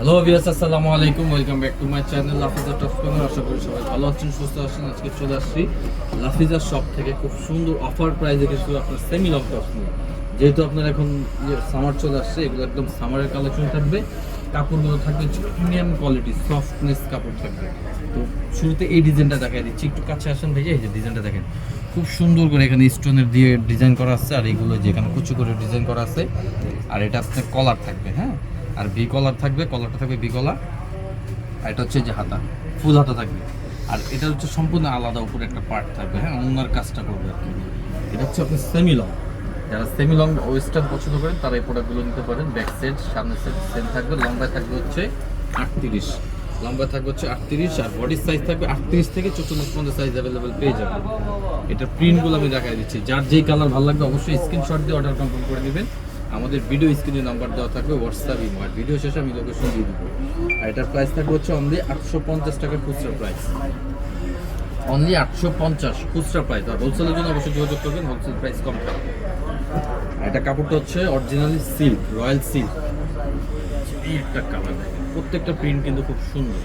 Hello viewers আসসালামু আলাইকুম welcome back to my channel Lafiza top corner আশা করি সবাই ভালো আছেন, সুস্থ আছেন। আজকে চলে আসছি লাফিজার শপ থেকে খুব সুন্দর অফার প্রাইসে কিছু আপনার সেমি লং টপস নিয়ে। যেহেতু আপনার এখন সামার চলে আসছে, এগুলো একদম সামারের কালেকশন থাকবে। কাপড়গুলো থাকবে প্রিমিয়াম কোয়ালিটি সফটনেস কাপড় থাকবে। তো শুরুতে এই ডিজাইনটা দেখাই দিচ্ছি। একটু কাছে আসেন ভাইয়া এই যে ডিজাইনটা দেখেন। খুব সুন্দর করে এখানে স্টোনের দিয়ে ডিজাইন করা আছে, আর এগুলো যেখানে কুচু করে ডিজাইন করা আছে। আর এটা আপনার কলার থাকবে হ্যাঁ? আর ভি কলার থাকবে, কলারটা থাকবে ভি কলার আর এটা হচ্ছে যে হাতা, ফুল হাতা থাকবে। আর এটা হচ্ছে সম্পূর্ণ আলাদা, উপরে একটা পার্ট থাকবে। হ্যাঁ অন্যার কাজটা করবে কি। এটা হচ্ছে আপনার সেমি লং যারা সেমি লং ওয়েস্টার্ন পছন্দ করেন, তারা এই প্রোডাক্টগুলো নিতে পারেন। ব্যাক সাইড সামনে সেট সেম থাকবে। লম্বায় থাকবে হচ্ছে আটত্রিশ। লম্বা থাকবে হচ্ছে আটত্রিশ, আর বডির সাইজ থাকবে আটত্রিশ থেকে চৌচল্লিশ পর্যন্ত সাইজ অ্যাভেলেবেল পেয়ে যাবেন। এটা প্রিন্টগুলো আমি দেখাই দিচ্ছি। যার যেই কালার ভালো লাগবে, অবশ্যই স্ক্রিনশট দিয়ে অর্ডার কনফার্ম করে নেবেন। আমাদের ভিডিও স্ক্রিনে নাম্বার দেওয়া থাকবে হোয়াটসঅ্যাপ ইমো আর ভিডিও শেষে আমি লোকেশন দিয়ে দেবো। আর এটার প্রাইস থাকবে হচ্ছে অনলি আটশো পঞ্চাশ টাকা খুচরা প্রাইস অনলি আটশো পঞ্চাশ খুচরা প্রাইস আর হোলসেলের জন্য অবশ্যই যোগাযোগ করবেন হোলসেল প্রাইস কম থাকবে। এটা কাপড়টা হচ্ছে অরিজিনালি সিল্ক রয়্যাল সিল্ক এই একটা কালার প্রত্যেকটা প্রিন্ট কিন্তু খুব সুন্দর।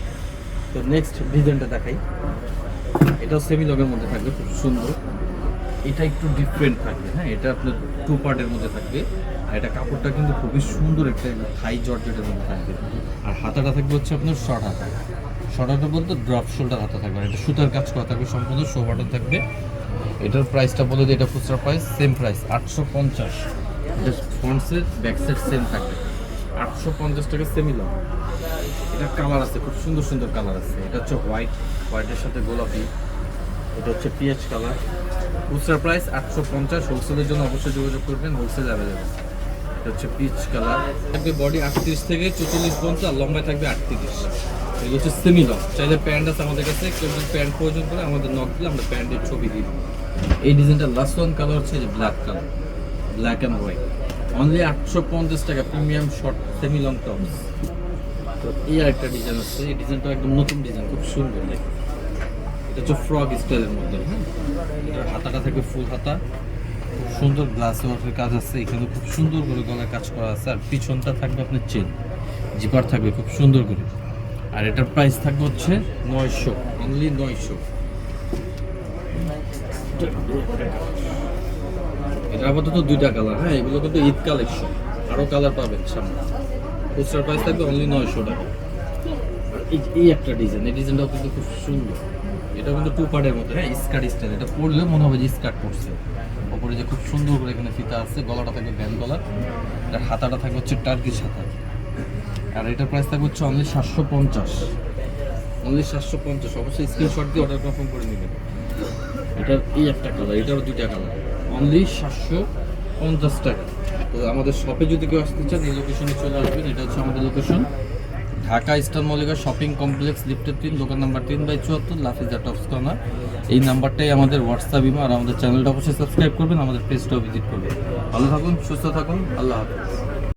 তো নেক্সট ডিজাইনটা দেখাই। এটাও সেমি লগের মধ্যে থাকবে, খুব সুন্দর। এটা একটু ডিফারেন্ট থাকবে হ্যাঁ? এটা আপনার টু পার্টের মধ্যে থাকবে। আর এটা কাপড়টা কিন্তু খুবই সুন্দর একটা থাই জর্জেটের মধ্যে থাকবে। আর হাতাটা থাকবে হচ্ছে আপনার শর্ট হাতা। শর্ট হাতা বলতে ড্রপ শোল্ডার হাতা থাকবে। এটা সুতার কাজ করা থাকবে সম্পূর্ণ শো বাটন থাকবে। এটার প্রাইসটা বলে দিই, এটা খুচরা প্রাইস সেম প্রাইস আটশো পঞ্চাশ। এটা ফ্রন্টসের ব্যাক সাইড সেম থাকবে। আটশো পঞ্চাশ টাকা সেমি লং এটা কালার আছে, খুব সুন্দর সুন্দর কালার আছে। এটা হচ্ছে হোয়াইট হোয়াইটের সাথে গোলাপি। এটা হচ্ছে পিএইচ কালার খুচরা প্রাইস আটশো পঞ্চাশ। হোলসেলের জন্য অবশ্যই যোগাযোগ করবেন। হোলসেল অ্যাভেলেবেল হচ্ছে পিচ কালার থাকবে বডি আটত্রিশ থেকে চৌচল্লিশ পর্যন্ত আর লম্বায় থাকবে আটত্রিশ। এগুলো হচ্ছে সেমি লং চাইলে প্যান্ট আছে আমাদের কাছে, কেউ যদি প্যান্ট প্রয়োজন করে আমাদের নক দিলে আমরা প্যান্টের ছবি দিই। এই ডিজাইনটা লাস্ট ওয়ান কালার হচ্ছে যে black colour black and white only আটশো পঞ্চাশ টাকা premium short semi long tops তো এই আরেকটা ডিজাইন আছে এই ডিজাইনটা একদম নতুন ডিজাইন খুব সুন্দর দেখে এটা হচ্ছে ফ্রক স্টাইলের মধ্যে হ্যাঁ? হাতাটা থাকবে ফুল হাতা। সুন্দর গ্লাস ওয়ার্কের কাজ আছে এখানে খুব সুন্দর করে গলায় কাজ করা আছে, আর পিছনটা থাকবে আপনার চেন জিপার থাকবে খুব সুন্দর করে। আর এটার প্রাইস থাকবে হচ্ছে নয়শো অনলি নয়শো। এটা আপাতত দুইটা কালার হ্যাঁ এগুলো কিন্তু ঈদ কালেকশন আরও কালার পাবেন সামনে। খুচরা প্রাইস থাকবে অনলি নয়শো টাকা। আর এই একটা ডিজাইন এই ডিজাইনটাও কিন্তু খুব সুন্দর। এটা কিন্তু টু পার্টের মধ্যে হ্যাঁ স্কার্ট স্টাইল এটা পরলে মনে হবে যে স্কার্ট পরছে। ওপরে যে খুব সুন্দর করে এখানে ফিতা আছে, গলাটা থাকবে ব্যান্ড গলা এটার হাতাটা থাকবে হচ্ছে টার্কিশ হাতা। আর এটার প্রাইস থাকবে হচ্ছে অনলি সাতশো পঞ্চাশ। অনলি সাতশো পঞ্চাশ। অবশ্যই স্ক্রিনশট দিয়ে অর্ডার কনফার্ম করে নেবেন। এটার এই একটা কালার এটারও দুইটা কালার অনলি সাতশো পঞ্চাশ টাকা। তো আমাদের শপে যদি কেউ আসতে চান, এই লোকেশনে চলে আসবেন। এটা হচ্ছে আমাদের location Dhaka eastern Mallika shopping complex, লিফটের তিন, দোকান নাম্বার তিন বাই চুয়াত্তর, লাফিজা টপস কর্নার। এই নাম্বারটাই আমাদের হোয়াটসঅ্যাপ, ইমো আর আমাদের চ্যানেলটা অবশ্যই সাবস্ক্রাইব করবেন, আমাদের পেজটাও ভিজিট করবেন। ভালো থাকুন, সুস্থ থাকুন, আল্লাহ হাফিজ।